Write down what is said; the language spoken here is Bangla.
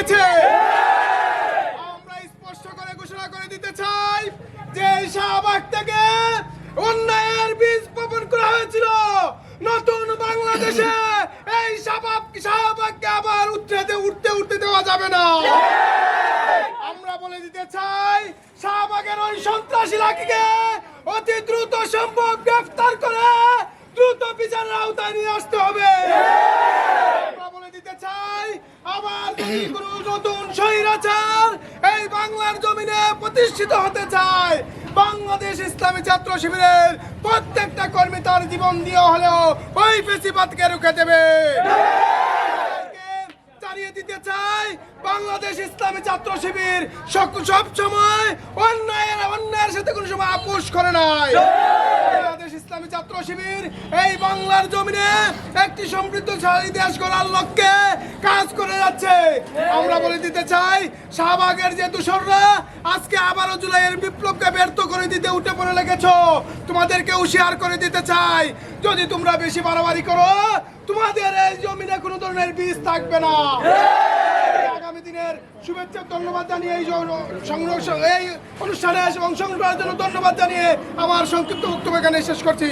দিতেছে আমরা স্পষ্ট করে ঘোষণা করে দিতে চাই যে শাহবাগ থেকে অন্যায়ের বীজ বপন করা হয়েছিল। নতুন বাংলাদেশে এই শাহবাগ শাহবাগকে আবার উঠতে উঠতে উঠতে দেওয়া যাবে না। আমরা বলে দিতে চাই শাহবাগের ওই সন্ত্রাসী অতি দ্রুত সম্ভব গ্রেফতার করে দ্রুত বিচারের আওতায় নিয়ে আসতে হবে। আবার নতুন স্বৈরাচার এই বাংলার জমিনে প্রতিষ্ঠিত হতে চায়, বাংলাদেশ ইসলামী ছাত্র শিবিরের প্রত্যেকটা কর্মী তার জীবন দিয়ে হলেও ওই ফেসিবাদকে রুখে দেবে। জানিয়ে দিতে চাই, বাংলাদেশ ইসলামী ছাত্র শিবির সব- সময় অন্যায়ের অন্যায়ের সাথে কোনো সময় আপোষ করে নাই। শিবির, এই বাংলার জমিনে একটি সমৃদ্ধশালী দেশ গড়ার লক্ষ্যে কাজ করে যাচ্ছে। আমরা বলে দিতে চাই, শাহবাগের যে দূষণরা আজকে আবারও জুলাইয়ের বিপ্লবকে ব্যর্থ করে দিতে উঠে পড়ে লেগেছ তোমাদেরকে হুঁশিয়ার করে দিতে চাই। যদি তোমরা বেশি বাড়াবাড়ি করো, তোমাদের এই জমিনে কোনো ধরনের বীজ থাকবে না। আগামী দিনের শুভেচ্ছা, ধন্যবাদ জানিয়ে এই সংরক্ষণ এই অনুষ্ঠানে অংশগ্রহণ করার জন্য ধন্যবাদ জানিয়ে আমার সংক্ষিপ্ত বক্তব্য এখানে শেষ করছি।